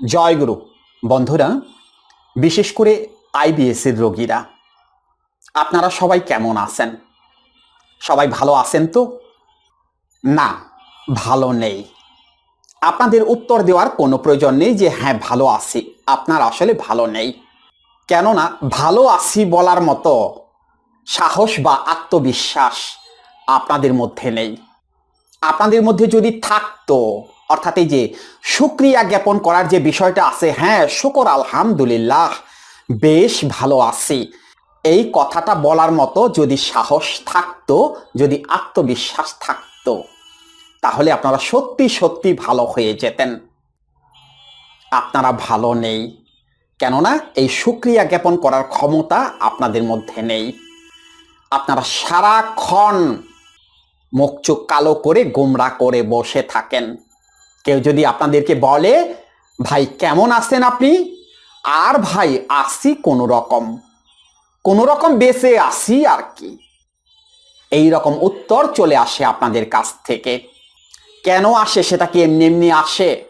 জয়গুরু বন্ধুরা, বিশেষ করে আইবিএস এর রোগীরা, আপনারা সবাই কেমন আছেন? সবাই ভালো আছেন তো? না, ভালো নেই। আপনাদের উত্তর দেওয়ার কোনো প্রয়োজন নেই যে হ্যাঁ ভালো আছি। আপনার আসলে ভালো নেই। কেননা, ভালো আছি বলার মতো সাহস বা আত্মবিশ্বাস আপনাদের মধ্যে নেই। আপনাদের মধ্যে যদি থাকতো অর্থাৎ এই যে সুক্রিয়া জ্ঞাপন করার যে বিষয়টা আছে হ্যাঁ শুকর আলহামদুলিল্লাহ, বেশ ভালো আছি। এই কথাটা বলার মতো যদি সাহস থাকতো, যদি আত্মবিশ্বাস থাকতো, তাহলে আপনারা সত্যি সত্যি ভালো হয়ে যেতেন। আপনারা ভালো নেই, কেননা এই সুক্রিয়া জ্ঞাপন করার ক্ষমতা আপনাদের মধ্যে নেই। আপনারা সারাক্ষণ মুখ চোখ কালো করে গোমরা করে বসে থাকেন। কেউ যদি আপনাদেরকে বলে, ভাই, কেমন আছেন আপনি? আর, ভাই, আসি কোনো রকম কোনো রকম বেঁচে আসি আর কি। এই রকম উত্তর চলে আসে আপনাদের কাছ থেকে। কেন আসে সেটা কি এমনি এমনি আসে?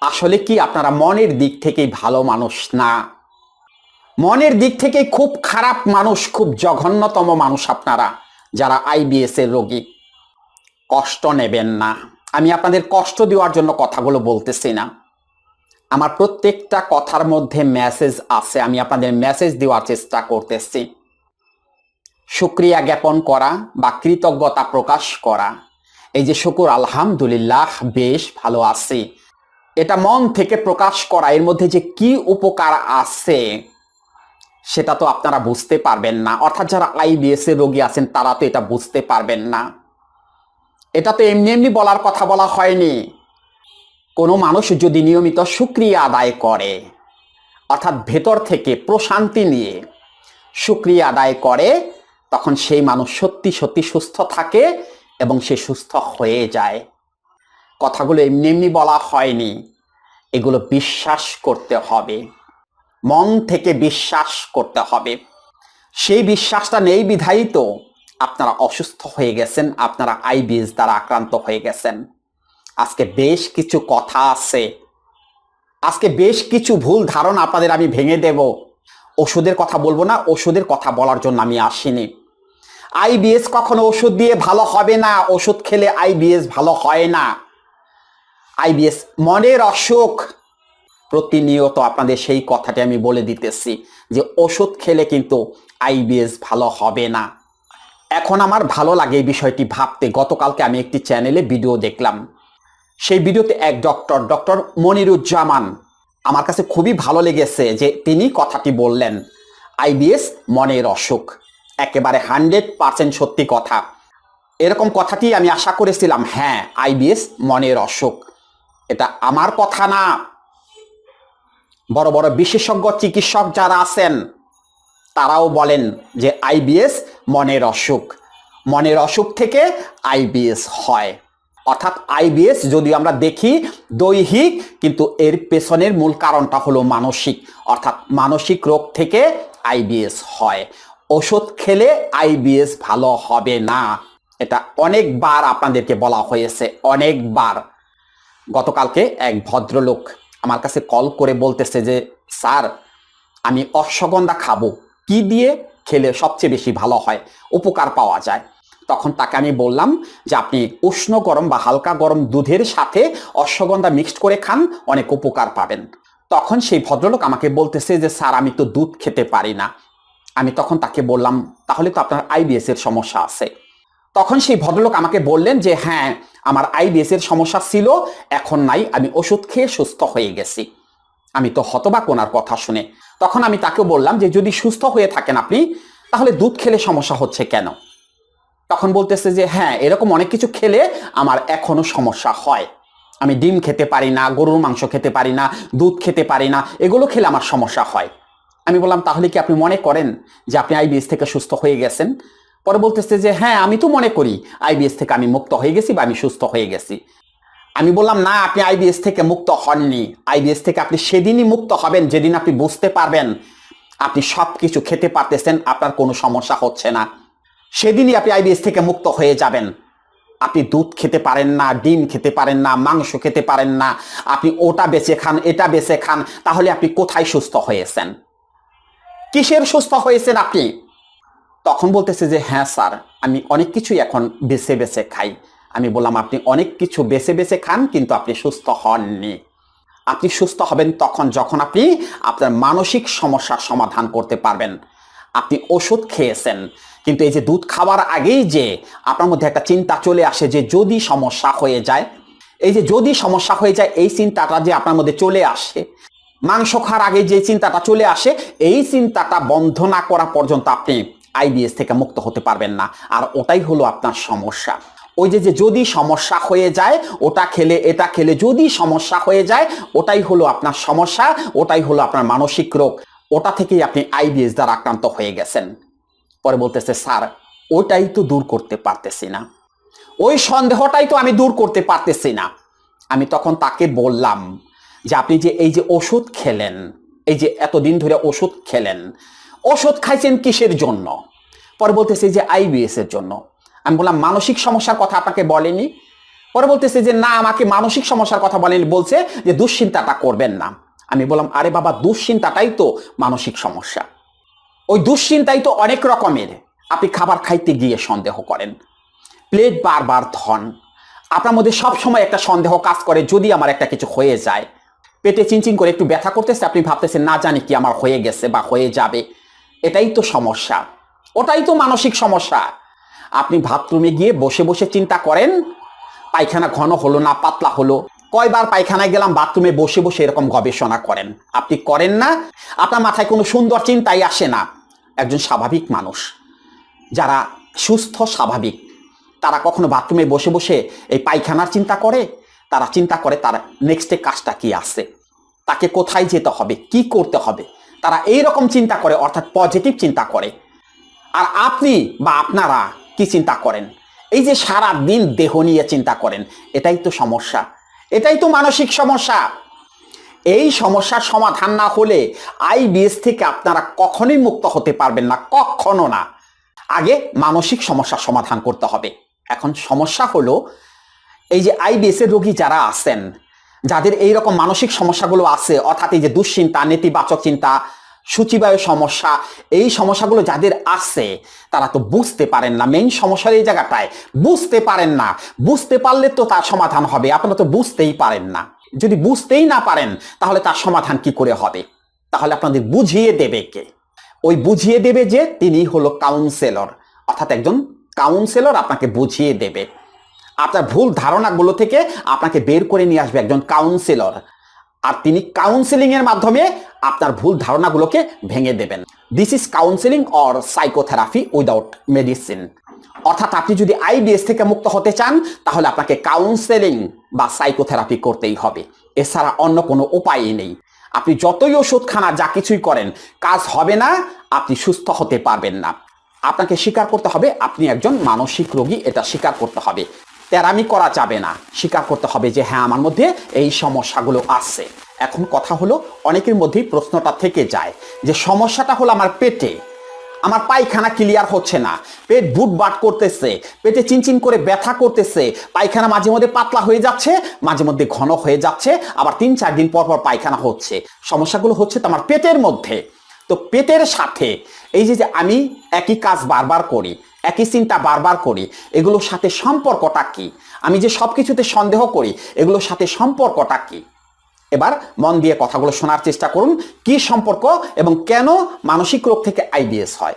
আসলে কি আপনারা মনের দিক থেকেই ভালো মানুষ না? মনের দিক থেকে খুব খারাপ মানুষ, খুব জঘন্যতম মানুষ আপনারা, যারা আইবিএস এর রোগী। কষ্ট নেবেন না। আমি আপনাদের কষ্ট দেওয়ার জন্য কথাগুলো বলতেছি না। আমার প্রত্যেকটা কথার মধ্যে মেসেজ আছে, আমি আপনাদের মেসেজ দেওয়ার চেষ্টা করতেছি। সুক্রিয়া জ্ঞাপন করা বা কৃতজ্ঞতা প্রকাশ করা। এই যে শুকুর, আলহামদুলিল্লাহ, বেশ ভালো আছি। এটা মন থেকে প্রকাশ করা, এর মধ্যে যে কি উপকার আছে, সেটা তো আপনারা বুঝতে পারবেন না। অর্থাৎ যারা আইবিএস এর রোগী আছেন, তারা তো এটা বুঝতে পারবেন না। এটা তো এমনি এমনি বলার কথা বলা হয়নি। কোনো মানুষ যদি নিয়মিত সুক্রিয়া আদায় করে, অর্থাৎ ভেতর থেকে প্রশান্তি নিয়ে সুক্রিয়া আদায় করে, তখন সেই মানুষ সত্যি সত্যি সুস্থ থাকে এবং সে সুস্থ হয়ে যায়। কথাগুলো এমনি এমনি বলা হয়নি। এগুলো বিশ্বাস করতে হবে। মন থেকে বিশ্বাস করতে হবে। সেই বিশ্বাসটা নেই বিধায়ী তো আপনারা অসুস্থ হয়ে গেছেন, আপনারা আইবিএস দ্বারা আক্রান্ত হয়ে গেছেন। আজকে বেশ কিছু কথা আছে। আজকে বেশ কিছু ভুল ধারণা আপনাদের আমি ভেঙে দেব। ওষুধের কথা বলব না, ওষুধের কথা বলার জন্য আমি আসিনি। আইবিএস কখনো ওষুধ দিয়ে ভালো হবে না, ওষুধ খেলে আইবিএস ভালো হয় না। আইবিএস মনের অসুখ। প্রতিনিয়ত আপনাদের সেই কথাটি আমি বলে দিতেছি যে ওষুধ খেলে কিন্তু আইবিএস ভালো হবে না। এখন আমার ভালো লাগে এই বিষয়টি ভাবতে। গতকালকে আমি একটি চ্যানেলে ভিডিও দেখলাম। সেই ভিডিওতে এক ডক্টর ডক্টর মনিরুজ্জামান, আমার কাছে খুবই ভালো লেগেছে যে তিনি কথাটি বললেন আইবিএস মনের অসুখ, একেবারে হান্ড্রেড পার্সেন্ট সত্যি কথা। এরকম কথাটি আমি আশা করেছিলাম হ্যাঁ আইবিএস মনের অসুখ, এটা আমার কথা না। বড় বড় বিশেষজ্ঞ চিকিৎসক যারা আছেন, তারাও বলেন যে আইবিএস মনের অসুখ। মনের অসুখ থেকে আইবিএস হয়। অর্থাৎ আইবিএস যদি আমরা দেখি, দৈহিক, কিন্তু এর পেছনের মূল কারণটা হলো মানসিক। অর্থাৎ মানসিক রোগ থেকে আইবিএস হয়। ওষুধ খেলে আইবিএস ভালো হবে না। এটা অনেকবার আপনাদেরকে বলা হয়েছে, অনেকবার। গতকালকে এক ভদ্রলোক আমার কাছে কল করে বলতেছে যে, স্যার, আমি অশ্বগন্ধা খাব। কি দিয়ে খেলে সবচেয়ে বেশি ভালো হয়, উপকার পাওয়া যায়। তখন তাকে আমি বললাম যে, আপনি উষ্ণ গরম বা হালকা গরম দুধের সাথে অশ্বগন্ধা মিক্সড করে খান, অনেক উপকার পাবেন। তখন সেই ভদ্রলোক আমাকে বলতেছে যে, স্যার, আমি তো দুধ খেতে পারি না। আমি তখন তাকে বললাম, তাহলে তো আপনার আইবিএস এর সমস্যা আছে। তখন সেই ভদ্রলোক আমাকে বললেন যে হ্যাঁ আমার আইবিএস এর সমস্যা ছিল, এখন নাই, আমি ওষুধ খেয়ে সুস্থ হয়ে গেছি। আমি তো হতবাক ওনার কথা শুনে তখন আমি তাকে বললাম যে, যদি সুস্থ হয়ে থাকেন আপনি, তাহলে দুধ খেলে সমস্যা হচ্ছে কেন? তখন বলতেছে যে হ্যাঁ এরকম অনেক কিছু খেলে আমার এখনও সমস্যা হয়। আমি ডিম খেতে পারি না, গরুর মাংস খেতে পারি না, দুধ খেতে পারি না, এগুলো খেলে আমার সমস্যা হয়। আমি বললাম, তাহলে কি আপনি মনে করেন যে, আপনি আইবিএস থেকে সুস্থ হয়ে গেছেন? পরে বলতেছে যে হ্যাঁ আমি তো মনে করি, আইবিএস থেকে আমি মুক্ত হয়ে গেছি বা আমি সুস্থ হয়ে গেছি। আমি বললাম, না, আপনি আইবিএস থেকে মুক্ত হননি। আইবিএস থেকে আপনি সেদিনই মুক্ত হবেন, যেদিন আপনি বুঝতে পারবেন আপনি সব কিছু খেতে পারতেছেন, আপনার কোনো সমস্যা হচ্ছে না। সেদিনই আপনি আইবিএস থেকে মুক্ত হয়ে যাবেন। আপনি দুধ খেতে পারেন না, ডিম খেতে পারেন না, মাংস খেতে পারেন না, আপনি ওটা বেঁচে খান, এটা বেঁচে খান, তাহলে আপনি কোথায় সুস্থ হয়েছেন? কিসের সুস্থ হয়েছেন আপনি? তখন বলতেছে যে হ্যাঁ স্যার, আমি অনেক কিছুই এখন বেছে বেছে খাই। আমি বললাম, আপনি অনেক কিছু বেছে বেছে খান, কিন্তু আপনি সুস্থ হননি। আপনি সুস্থ হবেন তখন যখন আপনি আপনার মানসিক সমস্যার সমাধান করতে পারবেন। আপনি ওষুধ খেয়েছেন, কিন্তু এই যে দুধ খাওয়ার আগেই যে আপনার মধ্যে একটা চিন্তা চলে আসে যে যদি সমস্যা হয়ে যায়, এই যে যদি সমস্যা হয়ে যায়, এই চিন্তাটা যে আপনার মধ্যে চলে আসে, মাংস খাওয়ার আগে যে চিন্তাটা চলে আসে, এই চিন্তাটা বন্ধ না করা পর্যন্ত আপনি আইবিএস থেকে মুক্ত হতে পারবেন না। আর ওটাই হলো আপনার সমস্যা। ওই যে যে যদি সমস্যা হয়ে যায়, ওটা খেলে, এটা খেলে যদি সমস্যা হয়ে যায়, ওটাই হলো আপনার সমস্যা, ওটাই হলো আপনার মানসিক রোগ। ওটা থেকেই আপনি আইবিএস দ্বারা আক্রান্ত হয়ে গেছেন। পরে বলতেছে, স্যার, ওটাই তো দূর করতে পারতেছি না। ওই সন্দেহটাই তো আমি দূর করতে পারতেছি না। আমি তখন তাকে বললাম যে, আপনি যে এই যে ওষুধ খেলেন, এই যে এতদিন ধরে ওষুধ খেলেন, ওষুধ খাইছেন কিসের জন্য? পরে বলতেছে যে আইবিএস এর জন্য। আমি বললাম, মানসিক সমস্যার কথা আপনাকে বলেনি? পরে বলতেছে যে, না, আমাকে মানসিক সমস্যার কথা বলেনি। বলছে যে, দুশ্চিন্তাটা করবেন না। আমি বললাম, আরে বাবা, দুশ্চিন্তাটাই তো মানসিক সমস্যা। ওই দুশ্চিন্তাই তো অনেক রকমের। আপনি খাবার খাইতে গিয়ে সন্দেহ করেন। প্লেট বারবার ধন। আপনার মধ্যে সব সময় একটা সন্দেহ কাজ করে যদি আমার একটা কিছু হয়ে যায়। পেটে চিনচিন করে একটু ব্যথা করতেছে, আপনি ভাবতেছেন, না জানি কি আমার হয়ে গেছে বা হয়ে যাবে। এটাই তো সমস্যা। ওটাই তো মানসিক সমস্যা। আপনি বাথরুমে গিয়ে বসে বসে চিন্তা করেন, পায়খানা ঘন হলো না, পাতলা হলো? কয়বার পায়খানায় গেলাম, বাথরুমে বসে বসে এরকম গবেষণা করেন? আপনি করেন না, আপনার মাথায় কোনো সুন্দর চিন্তাই আসে না। একজন স্বাভাবিক মানুষ। যারা সুস্থ স্বাভাবিক, তারা কখনো বাথরুমে বসে বসে এই পায়খানার চিন্তা করে? তারা চিন্তা করে তার নেক্সটে কাজটা কি আছে? তাকে কোথায় যেতে হবে? কি করতে হবে? তারা এই রকম চিন্তা করে, অর্থাৎ পজিটিভ চিন্তা করে। আর আপনি বা আপনারা কি চিন্তা করেন? এই যে সারা দিন দেহ নিয়ে চিন্তা করেন, এটাই তো সমস্যা। এটাই তো মানসিক সমস্যা। এই সমস্যার সমাধান না হলে আইবিএস থেকে আপনারা কখনোই মুক্ত হতে পারবেন না, কখনো না। আগে মানসিক সমস্যার সমাধান করতে হবে। এখন সমস্যা হলো, এই যে আইবিএস এর রোগী যারা আছেন, যাদের এই রকম মানসিক সমস্যাগুলো আছে, অর্থাৎ এই যে দুশ্চিন্তা, নেতিবাচক চিন্তা সূচিবায়ু সমস্যা। এই সমস্যাগুলো যাদের আছে, তারা তো বুঝতে পারেন না। মেইন সমস্যার এই জায়গাটায় বুঝতে পারেন না। বুঝতে পারলে তো তার সমাধান হবে। আপনারা তো বুঝতেই পারেন না। যদি বুঝতেই না পারেন, তাহলে তার সমাধান কি করে হবে? তাহলে আপনাদের বুঝিয়ে দেবে কে? ওই বুঝিয়ে দেবে যে তিনি হলো কাউন্সেলর অর্থাৎ একজন কাউন্সেলর আপনাকে বুঝিয়ে দেবে। আপনার ভুল ধারণাগুলো থেকে আপনাকে বের করে নিয়ে আসবে একজন কাউন্সিলর আর তিনি কাউন্সিলিং এর মাধ্যমে আপনার ভুল ধারণাগুলোকে ভেঙে দেবেন। This is counselling or psychotherapy without medicine অর্থাৎ আপনি যদি আইবিএস থেকে মুক্ত হতে চান, তাহলে আপনাকে কাউন্সেলিং বা সাইকোথেরাপি করতেই হবে। এছাড়া অন্য কোনো উপায়ই নেই। আপনি যতই ওষুধ খানা যা কিছুই করেন, কাজ হবে না, আপনি সুস্থ হতে পারবেন না। আপনাকে স্বীকার করতে হবে, আপনি একজন মানসিক রোগী, এটা স্বীকার করতে হবে। তেরামি করা যাবে না। স্বীকার করতে হবে যে হ্যাঁ আমার মধ্যে এই সমস্যাগুলো আছে। এখন কথা হলো, অনেকের মধ্যেই প্রশ্নটা থেকে যায় যে, সমস্যাটা হলো আমার পেটে। আমার পায়খানা ক্লিয়ার হচ্ছে না। পেট বুট বাট করতেছে, পেটে চিনচিন করে ব্যথা করতেছে, পায়খানা মাঝে মধ্যে পাতলা হয়ে যাচ্ছে, মাঝে মধ্যে ঘন হয়ে যাচ্ছে, আবার তিন চার দিন পর পর পায়খানা হচ্ছে। সমস্যাগুলো হচ্ছে তো আমার পেটের মধ্যে। তো পেটের সাথে, এই যে যে আমি একই কাজ বারবার করি একই চিন্তা বারবার করি, এগুলোর সাথে সম্পর্কটা কি? আমি যে সব কিছুতে সন্দেহ করি, এগুলোর সাথে সম্পর্কটা কি? এবার মন দিয়ে কথাগুলো শোনার চেষ্টা করুন, কি সম্পর্ক এবং কেন মানসিক রোগ থেকে আইবিএস হয়?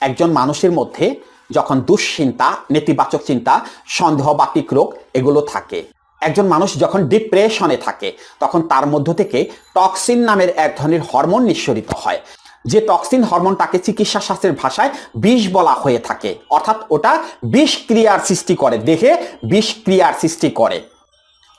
একজন মানুষের মধ্যে যখন দুশ্চিন্তা, নেতিবাচক চিন্তা, সন্দেহ বাতিক রোগ, এগুলো থাকে। একজন মানুষ যখন ডিপ্রেশনে থাকে, তখন তার মধ্য থেকে টক্সিন নামের এক ধরনের হরমোন নিঃসরিত হয়। যে টক্সিন হরমোনটাকে চিকিৎসা শাস্ত্রের ভাষায় বিষ বলা হয়ে থাকে। অর্থাৎ ওটা বিষ ক্রিয়ার সৃষ্টি করে, দেহে বিষ ক্রিয়ার সৃষ্টি করে।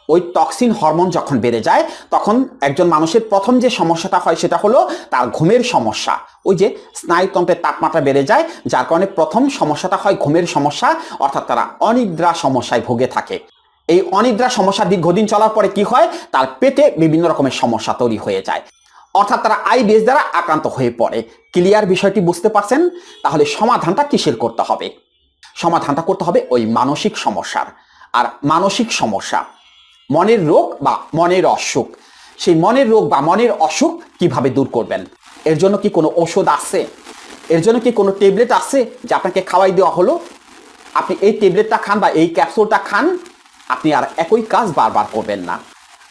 ওই টক্সিন হরমোন যখন বেড়ে যায়, তখন একজন মানুষের প্রথম যে সমস্যাটা হয় সেটা হলো তার ঘুমের সমস্যা। ওই যে স্নায়ুতন্ত্রের তাপমাত্রা বেড়ে যায়, যার কারণে প্রথম সমস্যাটা হয় ঘুমের সমস্যা, অর্থাৎ তারা অনিদ্রা সমস্যায় ভুগে থাকে। এই অনিদ্রা সমস্যা দীর্ঘদিন চলার পরে কি হয়? তার পেটে বিভিন্ন রকমের সমস্যা তৈরি হয়ে যায়। অর্থাৎ তারা আইবিএস দ্বারা আক্রান্ত হয়ে পড়ে। ক্লিয়ার বিষয়টি বুঝতে পারছেন? তাহলে সমাধানটা কিসের করতে হবে? সমাধানটা করতে হবে ওই মানসিক সমস্যার। আর মানসিক সমস্যা, মনের রোগ বা মনের অসুখ। সেই মনের রোগ বা মনের অসুখ কীভাবে দূর করবেন? এর জন্য কি কোনো ওষুধ আছে? এর জন্য কি কোনো ট্যাবলেট আছে যে আপনাকে খাওয়াই দেওয়া হলো? আপনি এই ট্যাবলেটটা খান বা এই ক্যাপসুলটা খান, আপনি আর একই কাজ বারবার করবেন না।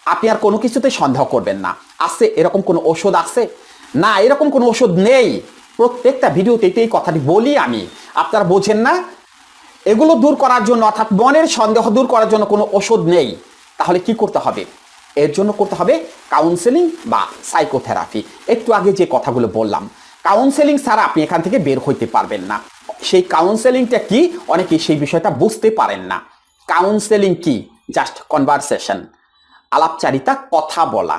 আপনি আর কোনো কিছুতে সন্দেহ করবেন না। আছে, এরকম কোনো ওষুধ আছে? না, এরকম কোনো ওষুধ নেই। প্রত্যেকটা ভিডিওতে এই কথাটি বলি আমি। আপনারা বোঝেন না? এগুলো দূর করার জন্য, অর্থাৎ মনের সন্দেহ দূর করার জন্য কোনো ওষুধ নেই। তাহলে কি করতে হবে? এর জন্য করতে হবে কাউন্সেলিং বা সাইকোথেরাপি একটু আগে যে কথাগুলো বললাম কাউন্সেলিং ছাড়া আপনি এখান থেকে বের হইতে পারবেন না। সেই কাউন্সেলিংটা কি? অনেকেই সেই বিষয়টা বুঝতে পারেন না। কাউন্সেলিং কি? জাস্ট কনভারসেশন আলাপচারিতা, কথা বলা।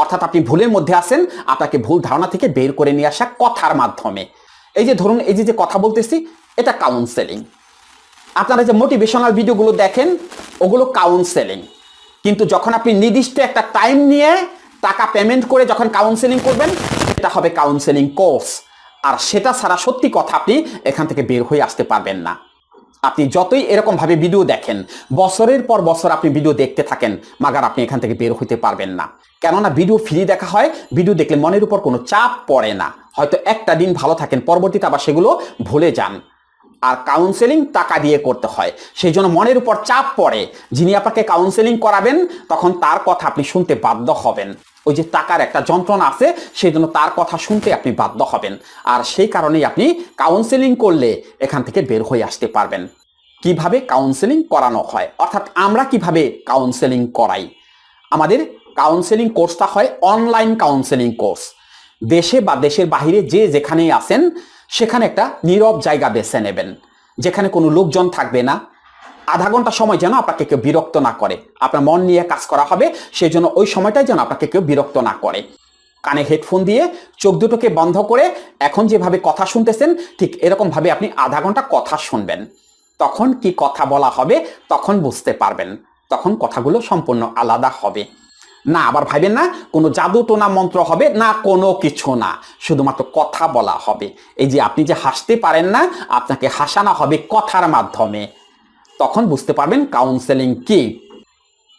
অর্থাৎ আপনি ভুলের মধ্যে আছেন, আপনাকে ভুল ধারণা থেকে বের করে নিয়ে আসা কথার মাধ্যমে। এই যে ধরুন, এই যে যে কথা বলতেছি, এটা কাউন্সেলিং আপনারা যে মোটিভেশনাল ভিডিওগুলো দেখেন, ওগুলো কাউন্সেলিং কিন্তু যখন আপনি নির্দিষ্ট একটা টাইম নিয়ে টাকা পেমেন্ট করে যখন কাউন্সেলিং করবেন এটা হবে কাউন্সেলিং কোর্স আর সেটা ছাড়া সত্যি কথা আপনি এখান থেকে বের হয়ে আসতে পারবেন না। আপনি যতই এরকম ভাবে ভিডিও দেখেন, বছরের পর বছর আপনি ভিডিও দেখতে থাকেন, মাগার আপনি এখান থেকে বের হইতে পারবেন না। কেননা ভিডিও ফ্রি দেখা হয় ভিডিও দেখলে মনের উপর কোনো চাপ পড়ে না। হয়তো একটা দিন ভালো থাকেন, পরবর্তীতে আবার সেগুলো ভুলে যান। আর কাউন্সেলিং টাকা দিয়ে করতে হয়, সেই জন্য মনের উপর চাপ পড়ে। যিনি আপনাকে কাউন্সেলিং করাবেন, তখন তার কথা আপনি শুনতে বাধ্য হবেন। ওই যে টাকার একটা যন্ত্রণা আছে সেই জন্য তার কথা শুনতে আপনি বাধ্য হবেন। আর সেই কারণেই আপনি কাউন্সেলিং করলে এখান থেকে বের হয়ে আসতে পারবেন। কীভাবে কাউন্সেলিং করানো হয়? অর্থাৎ আমরা কীভাবে কাউন্সেলিং করাই? আমাদের কাউন্সেলিং কোর্সটা হয় অনলাইন কাউন্সেলিং কোর্স দেশে বা দেশের বাহিরে যে যেখানেই আছেন, সেখানে একটা নীরব জায়গা বেছে নেবেন। যেখানে কোনো লোকজন থাকবে না। আধা ঘণ্টা সময় যেন আপনাকে কেউ বিরক্ত না করে। আপনার মন নিয়ে কাজ করা হবে সেই জন্য ওই সময়টাই যেন আপনাকে কেউ বিরক্ত না করে। কানে হেডফোন দিয়ে চোখ দুটোকে বন্ধ করে এখন যেভাবে কথা শুনতেছেন, ঠিক এরকমভাবে আপনি আধা ঘণ্টা কথা শুনবেন। তখন কি কথা বলা হবে, তখন বুঝতে পারবেন। তখন কথাগুলো সম্পূর্ণ আলাদা হবে। না, আবার ভাবেন না, কোনো জাদু টোনা মন্ত্র হবে, না, কোনো কিছু না। শুধুমাত্র কথা বলা হবে। এই যে আপনি যে হাসতে পারেন না, আপনাকে হাসানো হবে কথার মাধ্যমে। তখন বুঝতে পারবেন কাউন্সেলিং কি।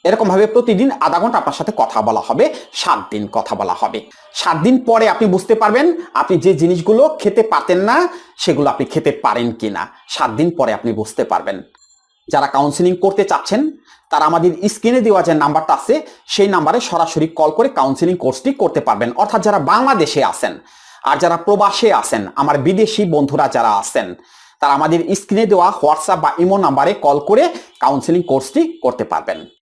এরকম ভাবে প্রতিদিন আধা ঘণ্টা আপনার সাথে কথা বলা হবে, সাত দিন কথা বলা হবে। সাত দিন পরে আপনি বুঝতে পারবেন আপনি যে জিনিসগুলো খেতে পারতেন না, সেগুলো আপনি খেতে পারেন কিনা। সাত দিন পরে আপনি বুঝতে পারবেন। যারা কাউন্সিলিং করতে চাচ্ছেন, তারা আমাদের স্ক্রিনে দেওয়া যে নাম্বারটা আছে, সেই নাম্বারে সরাসরি কল করে কাউন্সিলিং কোর্সটি করতে পারবেন। অর্থাৎ যারা বাংলাদেশে আছেন আর যারা প্রবাসে আছেন, আমার বিদেশি বন্ধুরা যারা আছেন তারা আমাদের স্ক্রিনে দেওয়া হোয়াটসঅ্যাপ বা ইমো নাম্বারে কল করে কাউন্সেলিং কোর্সটি করতে পারবেন।